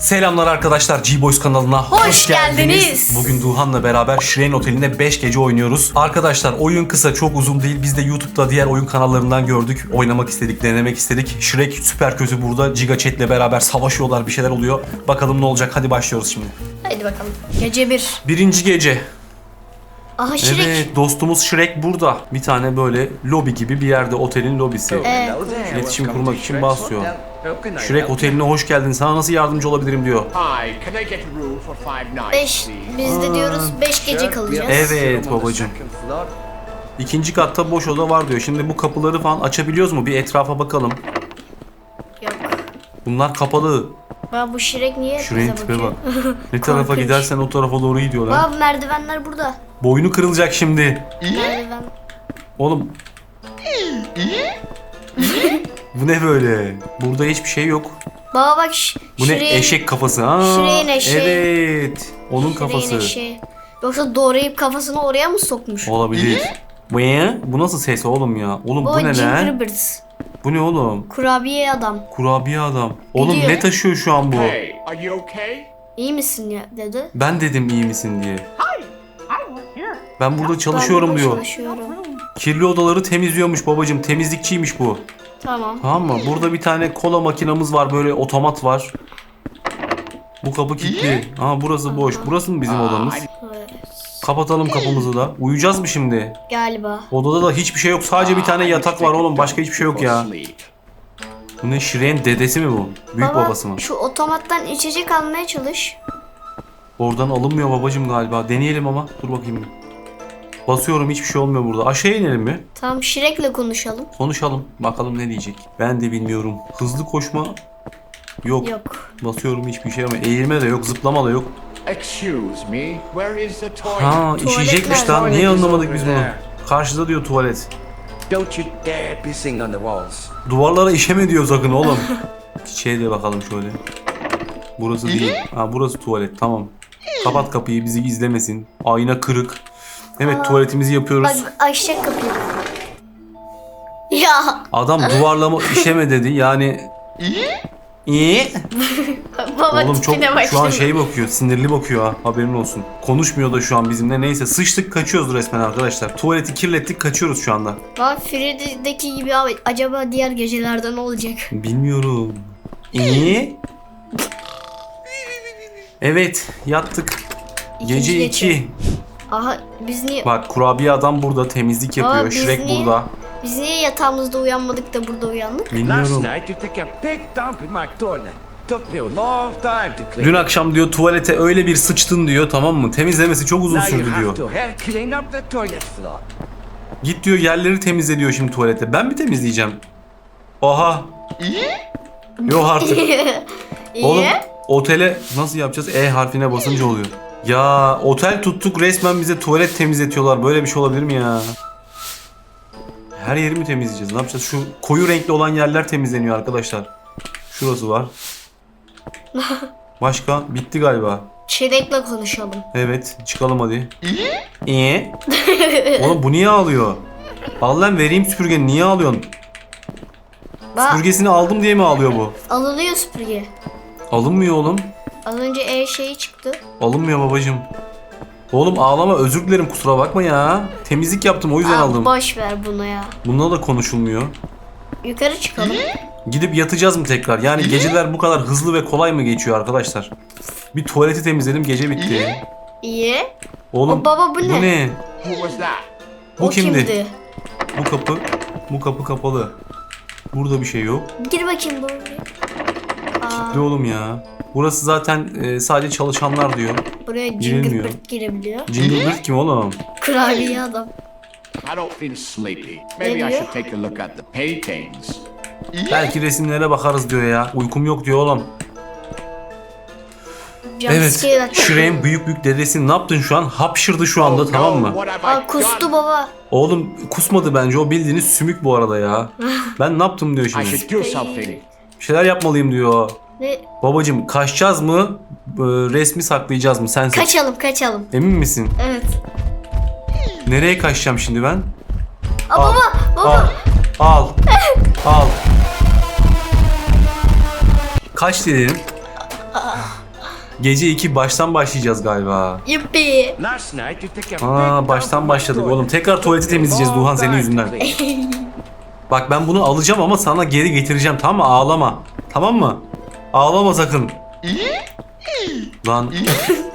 Selamlar arkadaşlar G-Boys kanalına Hoş geldiniz. Bugün Duhan'la beraber Shrein Oteli'nde 5 gece oynuyoruz. Arkadaşlar oyun kısa çok uzun değil. Biz de YouTube'da diğer oyun kanallarından gördük. Oynamak istedik, denemek istedik. Shrek süper kötü burada. Giga Chat'le beraber savaşıyorlar bir şeyler oluyor. Bakalım ne olacak hadi başlıyoruz şimdi. Hadi bakalım. Gece bir. Birinci gece. Aha Şirek. Evet dostumuz Shrek burada. Bir tane böyle lobi gibi bir yerde otelin lobisi. Ee, İletişim kurmak için basıyor. Shrek oteline hoş geldin. Sana nasıl yardımcı olabilirim diyor. Beş. Biz de diyoruz beş gece kalacağız. Evet babacığım. İkinci katta boş oda var diyor. Şimdi bu kapıları falan açabiliyoruz mu? Bir etrafa bakalım. Yok. Bunlar kapalı. Bak bu Şirek niye Şuraya bize tipe bakıyor? bak. Ne tarafa Korkunç. gidersen o tarafa doğru gidiyorlar. Bak merdivenler burada. Boynu kırılacak şimdi. Merdiven. Oğlum. Bu ne böyle? Burada hiçbir şey yok. Baba bak ş- Bu ne Şirek'in- eşek kafası? Aa, Şirek'in eşeği. Evet. Onun Şirek'in kafası. eşeği. Yoksa doğrayıp kafasını oraya mı sokmuş? Olabilir. Bu ne? Bu nasıl ses oğlum ya? Oğlum bu ne lan? Gingerbread. Bu ne oğlum? Kurabiye adam. Kurabiye adam. Oğlum Gidiyor. ne taşıyor şu an bu? Hey, are you okay? İyi misin ya dedi. Ben dedim iyi misin diye. Ben burada çalışıyorum Ben diyor. Çalışıyorum. Kirli odaları temizliyormuş babacım. Temizlikçiymiş bu. Tamam. Tamam mı? Burada bir tane kola makinamız var. Böyle otomat var. Bu kapı kilitli. Aa burası boş. Burası mı bizim odamız? Kapatalım kapımızı da. Uyuyacağız mı şimdi? Galiba. Odada da hiçbir şey yok. Sadece bir tane yatak var oğlum. Başka hiçbir şey yok ya. Bu ne? Şire'nin dedesi mi bu? Büyük Baba, babası mı? Şu otomattan içecek almaya çalış. Oradan alınmıyor babacım galiba. Deneyelim ama. Dur bakayım. Basıyorum hiçbir şey olmuyor burada. Aşağı inelim mi? Tamam Şirek'le konuşalım. Konuşalım. Bakalım ne diyecek. Ben de bilmiyorum. Hızlı koşma yok. Yok. Basıyorum hiçbir şey ama eğilme de yok, zıplama da yok. Excuse me, where is the toilet? Ha işeyecekmiş lan. Niye anlamadık biz bunu? Karşıda diyor tuvalet. Don't you dare pissing on the walls. Duvarlara işeme diyor sakın oğlum. Çiçeğe de bakalım şöyle. Burası değil. Ha burası tuvalet tamam. Kapat kapıyı bizi izlemesin. Ayna kırık. Evet tuvaletimizi yapıyoruz. Bak açacak kapıyı. Ya Adam duvarlama işeme dedi yani. İyi. baba Oğlum çok tipine bak şu an şimdi. şey bakıyor, sinirli bakıyor ha. Haberin olsun. Konuşmuyor da şu an bizimle. Neyse sıçtık kaçıyoruz resmen arkadaşlar. Tuvaleti kirlettik kaçıyoruz şu anda. Bak Freddy'deki gibi abi acaba diğer gecelerde ne olacak? Bilmiyorum. İyi. Evet yattık. İkinci Gece gece. 2. Aha biz niye Bak kurabiye adam burada temizlik yapıyor. Aa, biz Shrek niye- burada. biz niye yatağımızda uyanmadık da burada uyandık? Last Bilmiyorum. night you took a big dump in my toilet. Took me a long time to clean. Dün akşam diyor tuvalete öyle bir sıçtın diyor tamam mı? Temizlemesi çok uzun Now you sürdü have diyor. to help clean up the toilet floor. Git diyor yerleri temizle diyor şimdi tuvalete. Ben mi temizleyeceğim? Oha. Yok artık. İyi. Oğlum otele nasıl yapacağız? E harfine basınca oluyor. Ya otel tuttuk resmen bize tuvalet temizletiyorlar. Böyle bir şey olabilir mi ya? Her yeri mi temizleyeceğiz? Ne yapacağız? Şu koyu renkli olan yerler temizleniyor arkadaşlar. Şurası var. Başka? Bitti galiba. Çilek'le konuşalım. Evet çıkalım hadi. İyi. Oğlum bu niye ağlıyor? Al lan vereyim süpürgeni niye ağlıyorsun? Bak Süpürgesini aldım diye mi ağlıyor bu? alınıyor süpürge. Alınmıyor oğlum. Az önce E şeyi çıktı. Alınmıyor babacım. Oğlum ağlama özür dilerim kusura bakma ya. Temizlik yaptım o yüzden Aa, aldım. boş ver bunu ya. Bununla da konuşulmuyor. Yukarı çıkalım. Gidip yatacağız mı tekrar? Yani geceler bu kadar hızlı ve kolay mı geçiyor arkadaşlar? Bir tuvaleti temizledim gece bitti. İyi. Oğlum O baba bu ne? Bu ne? Bu o kimdi? kimdi? Bu kapı. Bu kapı kapalı. Burada bir şey yok. Gir bakayım bu. Aa, Ne oğlum ya? Burası zaten e, sadece çalışanlar diyor. buraya Girilmiyor. Gingerbread girebiliyor. Jingle kim oğlum? Kurabiye adam. I don't feel sleepy. Maybe I should take a look at the paintings. Belki resimlere bakarız diyor ya. Uykum yok diyor oğlum. Evet. Shrek'in büyük büyük dedesi ne yaptın şu an? Hapşırdı şu anda Oh, tamam mı? Aa kustu baba. Oğlum kusmadı bence o bildiğiniz sümük bu arada ya. Ben ne yaptım diyor I şimdi. should do something. Bir şeyler yapmalıyım diyor. Ne? Babacım kaçacağız mı? e, Resmi saklayacağız mı? Sen seç. Kaçalım kaçalım. Emin misin? Evet. Nereye kaçacağım şimdi ben? Aa baba baba. Al. Al. Al. Kaç dedim? Gece 2 baştan başlayacağız galiba. Yuppi. Aa baştan başladık oğlum. Tekrar tuvaleti temizleyeceğiz Duhan senin yüzünden. Bak ben bunu alacağım ama sana geri getireceğim tamam mı? Ağlama. Tamam mı? Ağlama sakın. Lan.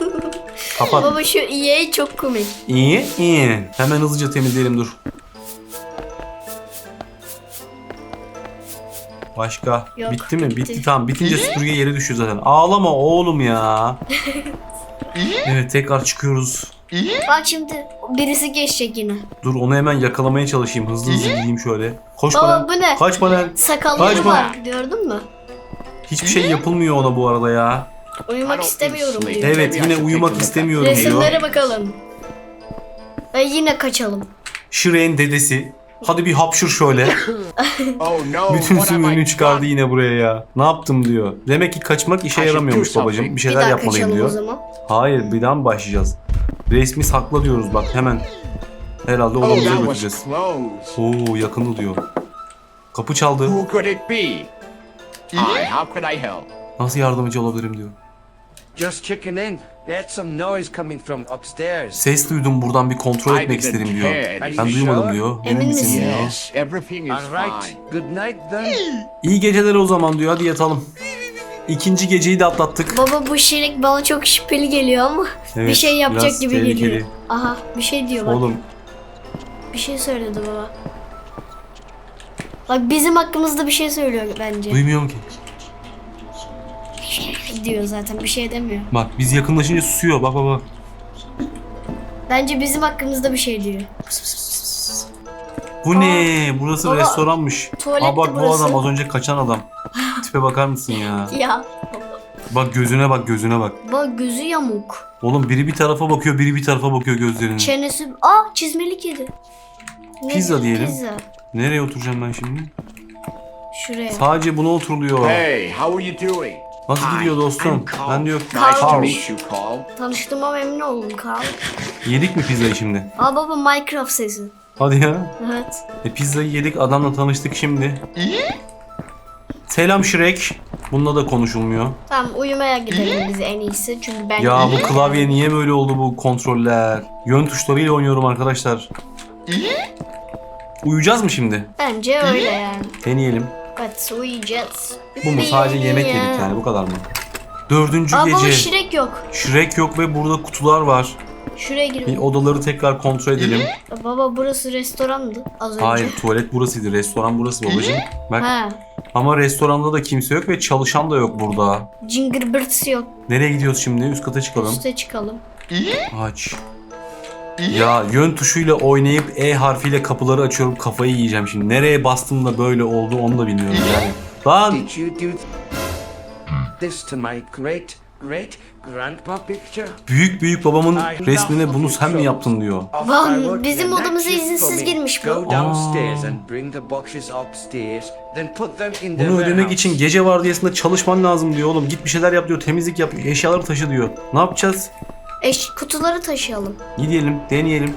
Kapat. Baba şu EA çok komik. İyi iyi. Hemen hızlıca temizleyelim dur. Başka. Yok, bitti mi? Bitti. bitti. tamam. Bitince süpürge yere düşüyor zaten. Ağlama oğlum ya. evet tekrar çıkıyoruz. Bak şimdi birisi geçecek yine. Dur onu hemen yakalamaya çalışayım. Hızlı hızlı gideyim şöyle. Koş Baba, bana. bu ne? Kaç bana. Sakalları Kaçma. var gördün mü? Hiçbir şey yapılmıyor ona bu arada ya. Uyumak istemiyorum diyor. Evet yine uyumak istemiyorum diyor. Resimlere bakalım. Ve yine kaçalım. Shrek'in dedesi. Hadi bir hapşur şöyle. Oh no. Bütün sümüğünü çıkardı yine buraya ya. Ne yaptım diyor. Demek ki kaçmak işe yaramıyormuş babacığım. Bir Bir şeyler daha yapmalıyım kaçalım o diyor. zaman. Hayır bir daha mı başlayacağız? Resmi sakla diyoruz bak hemen. Herhalde Oh, odamıza that was götüreceğiz. close. Oo yakını diyor. Kapı çaldı. Who could it be? I, how could I help? Nasıl yardımcı olabilirim diyor. Just checking in. There's some noise coming from upstairs. Ses duydum buradan bir kontrol I etmek didn't istedim diyor. Ben duymadım diyor. Emin Emin misin misin? diyor. Yes, everything is All right. fine. Good night then. İyi geceler o zaman diyor. Hadi yatalım. İkinci geceyi de atlattık. Baba bu şirik bana çok şüpheli geliyor ama bir Evet, şey yapacak biraz gibi tehlikeli. geliyor. Aha bir şey diyor bak. Oğlum Bir şey söyledi baba. Bak bizim hakkımızda bir şey söylüyor bence. duymuyorum ki. diyor zaten bir şey demiyor. Bak biz yakınlaşınca susuyor. Bak bak bak. Bence bizim hakkımızda bir şey diyor. Bu ne? Burası baba, restoranmış. Aa bak bu burası. adam az önce kaçan adam. Tipe bakar mısın ya? Ya Bak gözüne bak gözüne bak. bak gözü yamuk. Oğlum biri bir tarafa bakıyor biri bir tarafa bakıyor gözlerine. Çenesi... Aa çizmelik yedi. Ne Pizza diyelim. Pizza. Nereye oturacağım ben şimdi? Şuraya. Sadece buna oturuluyor. Hey, how are you doing? Nasıl gidiyor dostum? Ben diyor Nice to Carl. meet you, Carl. Tanıştığıma memnun oldum Carl. yedik mi pizzayı şimdi? Aa baba Minecraft sesi. Hadi ya. Evet. E pizzayı yedik adamla tanıştık şimdi. Selam Shrek. Bununla da konuşulmuyor. Tamam uyumaya gidelim biz en iyisi çünkü ben... Ya bu klavye niye böyle oldu bu kontroller? Yön tuşlarıyla oynuyorum arkadaşlar. Uyuyacağız mı şimdi? Bence öyle yani. Deneyelim. Evet uyuyacağız. Bu mu? Sadece yemek yedik yani bu kadar mı? Dördüncü Aa baba gece. Şirek yok. Shrek yok ve burada kutular var. Şuraya Bir odaları tekrar kontrol edelim. Baba burası restorandı az önce. Hayır tuvalet burasıydı. Restoran burası babacığım. Bak. Ha. Ama restoranda da kimse yok ve çalışan da yok burada. Jingerbirds yok. Nereye gidiyoruz şimdi? Üst kata çıkalım. Üste çıkalım. Aç. Ya yön tuşuyla oynayıp E harfiyle kapıları açıyorum kafayı yiyeceğim şimdi. Nereye bastım da böyle oldu onu da bilmiyorum yani. Lan Did you do this to my great great grandpa picture? büyük büyük babamın resmine bunu sen mi yaptın diyor. Lan, bizim odamıza izinsiz girmiş bu. Go downstairs and bring the boxes upstairs. Then put them in the Bunu ödemek warehouse. için gece vardiyasında çalışman lazım diyor oğlum. Git bir şeyler yap diyor. Temizlik yap. Eşyaları taşı diyor. Ne yapacağız? Eş kutuları taşıyalım. Gidelim, deneyelim.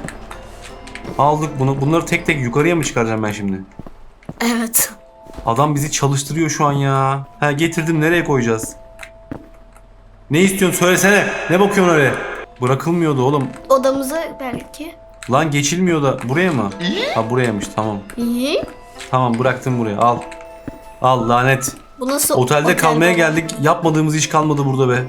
Aldık bunu. Bunları tek tek yukarıya mı çıkaracağım ben şimdi? Evet. Adam bizi çalıştırıyor şu an ya. Ha getirdim nereye koyacağız? Ne istiyorsun söylesene. Ne bakıyorsun öyle? Bırakılmıyordu oğlum. Odamıza belki. Lan geçilmiyor da. Buraya mı? Ha burayaymış tamam. İyi. Tamam bıraktım buraya al. Al lanet. Bu nasıl Otelde otel kalmaya geldik. Yapmadığımız iş kalmadı burada be.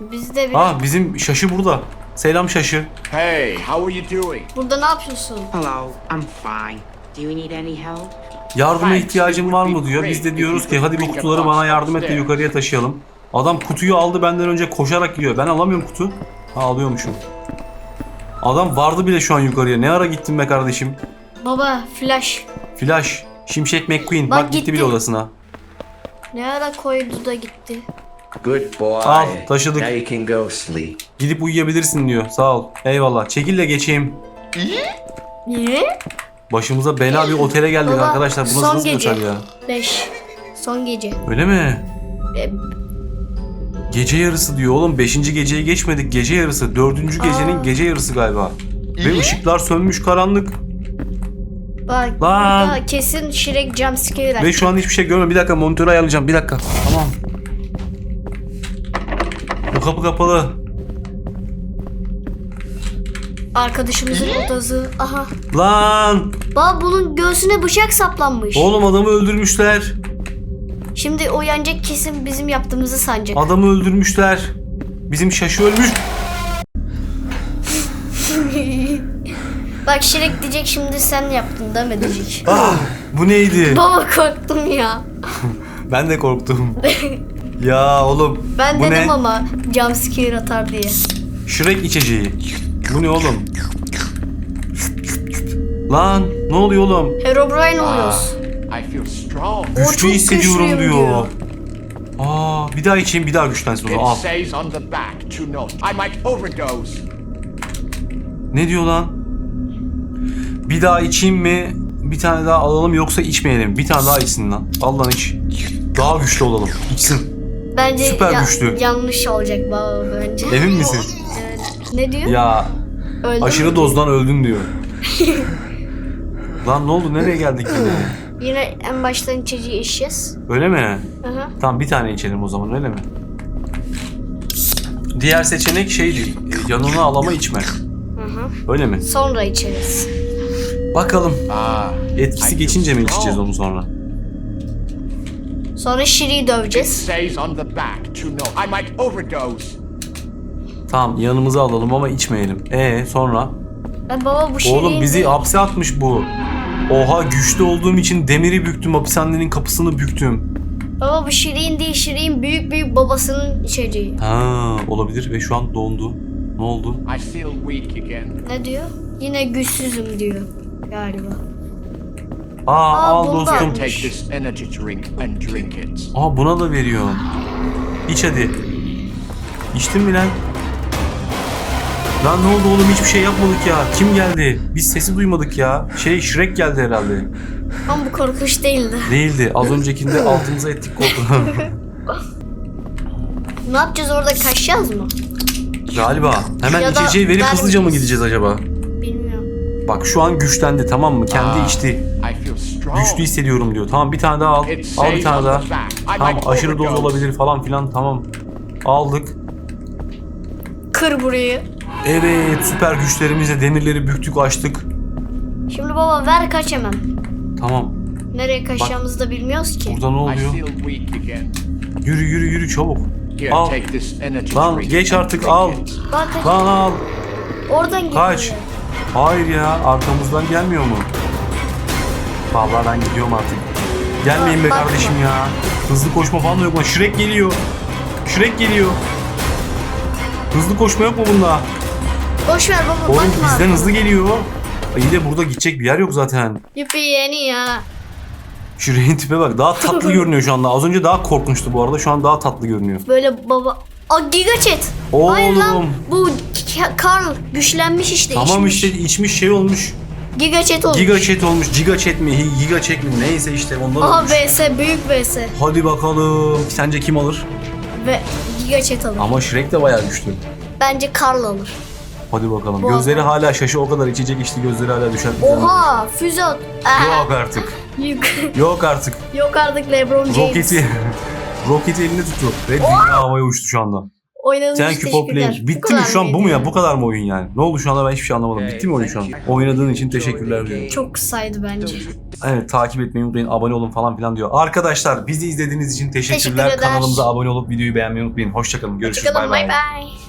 Biz de bir... Ha bizim şaşı burada. Selam şaşı. Hey, how are you doing? Burada ne yapıyorsun? Hello, I'm fine. Do you need any help? Yardıma ihtiyacın var mı diyor. Biz de diyoruz ki hadi bu kutuları bana yardım et de upstairs." yukarıya taşıyalım. Adam kutuyu aldı benden önce koşarak gidiyor. Ben alamıyorum kutu. Ha alıyormuşum. Adam vardı bile şu an yukarıya. Ne ara gittin be kardeşim? Baba flash. Flash. Şimşek McQueen. Bak Bak, gitti gitti. bile odasına. Ne ara koydu da gitti. Good boy. Al, taşıdık. Now you can go sleep. Gidip uyuyabilirsin diyor. Sağ ol. Eyvallah. Çekil de geçeyim. Niye? Başımıza bela bir otele geldik Baba, arkadaşlar. Bu son nasıl, gece. ya? 5. Son gece. Öyle mi? E, Gece yarısı diyor oğlum. Beşinci geceye geçmedik. Gece yarısı. Dördüncü gecenin Aa. gece yarısı galiba. Ve ışıklar sönmüş karanlık. bak Lan. burada kesin Shrek jumpscare Ve şu an hiçbir şey görmüyorum. Bir dakika monitörü ayarlayacağım. Bir dakika. Tamam. Bu kapı kapalı. Arkadaşımızın odası. Aha. Lan! Baba bunun göğsüne bıçak saplanmış. Oğlum adamı öldürmüşler. Şimdi o yenecek kesin bizim yaptığımızı sanacak. Adamı öldürmüşler. Bizim şaşı ölmüş. Bak Şirek diyecek şimdi sen yaptın değil mi diyecek. Ah, bu neydi? Baba korktum ya. Ben de korktum. ya oğlum. Ben bu dedim ne? ama jumpscare atar diye. Şirek içeceği. Bu ne oğlum? Lan ne oluyor oğlum? Herobrine Ah, oluyoruz. I feel strong. O çok Güçlü hissediyorum güçlüyüm diyor. diyor. Aa, bir daha içeyim bir daha güçlensin o It zaman. Al. says on the back to note. I might overdose. Ne diyor lan? Bir daha içeyim mi? Bir tane daha alalım yoksa içmeyelim. Bir tane daha içsin lan. Al lan iç. Daha güçlü olalım. İçsin. Bence Süper ya- güçlü. yanlış olacak baba bence. Emin misin? Evet. Ne diyor? Ya Öldü aşırı mü? dozdan öldün diyor. lan ne oldu? Nereye geldik yine? Yine en baştan içeceği içeceğiz. Öyle mi? Aha. Tamam bir tane içelim o zaman öyle mi? Diğer seçenek şeydi. e, Yanına alama içme. Hı Öyle mi? Sonra içeriz. Bakalım. Ah, Etkisi geçince mi içeceğiz onu sonra? Sonra Şiri'yi döveceğiz. Tamam yanımıza alalım ama içmeyelim. E sonra? Ben baba bu Şiri'yi... Oğlum bizi hapse atmış bu. Oha güçlü olduğum için demiri büktüm. Hapishanenin kapısını büktüm. Baba bu Şiri'nin değil Şiri'nin büyük büyük babasının içeceği. Ha olabilir ve şu an dondu. Ne oldu? I feel weak again. Ne diyor? Yine güçsüzüm diyor galiba. Aa, Aa, al dostum. Take this energy drink and drink it. Aa buna da veriyor. İç hadi. İçtin mi lan? Lan ne oldu oğlum hiçbir şey yapmadık ya. Kim geldi? Biz sesi duymadık ya. Şey Shrek geldi herhalde. Ama bu korkunç değildi. Değildi. Az öncekinde altımıza ettik korkudan. Ne yapacağız orada kaçacağız mı? Galiba. Hemen Ya da içeceği verip hızlıca mı gideceğiz acaba? Bak şu an güçlendi tamam mı? Kendi Ah, içti. Güçlü hissediyorum diyor. Tamam bir tane daha al. Al bir tane daha. Tamam aşırı doz olabilir falan filan tamam. Aldık. Kır burayı. Evet süper güçlerimizle demirleri büktük açtık. Şimdi baba ver kaç hemen. Tamam. Nereye kaçacağımızı da bilmiyoruz ki. Burada ne oluyor? Yürü yürü yürü çabuk. Al. Lan geç artık al. Lan al. Oradan geliyor. Kaç. Hayır ya arkamızdan gelmiyor mu? Vallahi ben gidiyorum artık. Gelmeyin be kardeşim ya. Hızlı koşma falan da yok mu? Shrek geliyor. Shrek geliyor. Hızlı koşma yok mu bunda? Boş ver baba Oğlum bakma. bizden hızlı geliyor. İyi de burada gidecek bir yer yok zaten. Yupi yeni ya. Shrek'in tipe bak. Daha tatlı görünüyor şu anda. Az önce daha korkunçtu bu arada. Şu an daha tatlı görünüyor. Böyle baba. Aa Giga Chat. Oğlum. Hayır lan bu K- Karl güçlenmiş işte. Tamam içmiş. işte içmiş şey olmuş. Giga Chat olmuş. Giga chat olmuş. Giga chat mi? Giga chat mi? Neyse işte ondan Aha olmuş. VS büyük VS. Hadi bakalım. Sence kim alır? Ve Giga Chat alır. Ama Shrek de bayağı güçlü. Bence Karl alır. Hadi bakalım. Bu Gözleri hala şaşı o kadar içecek içti gözleri hala düşer. Oha füze at. Yok artık. Yok, Yok artık. yok artık LeBron James. Roketi. Roketi elinde tuttu. Red Wing havaya uçtu şu anda. For teşekkürler. playing. Bu Bitti mi şu an bu mu ya? Bu kadar mı oyun yani? Ne oldu şu anda ben hiçbir şey anlamadım. Bitti mi oyun şu an? Oynadığın için teşekkürler diyor. Çok kısaydı bence. Evet takip etmeyi unutmayın. Abone olun falan filan diyor. Arkadaşlar bizi izlediğiniz için teşekkürler. Teşekkür eder. Kanalımıza abone olup videoyu beğenmeyi unutmayın. Hoşçakalın. Görüşürüz. Bay. bay.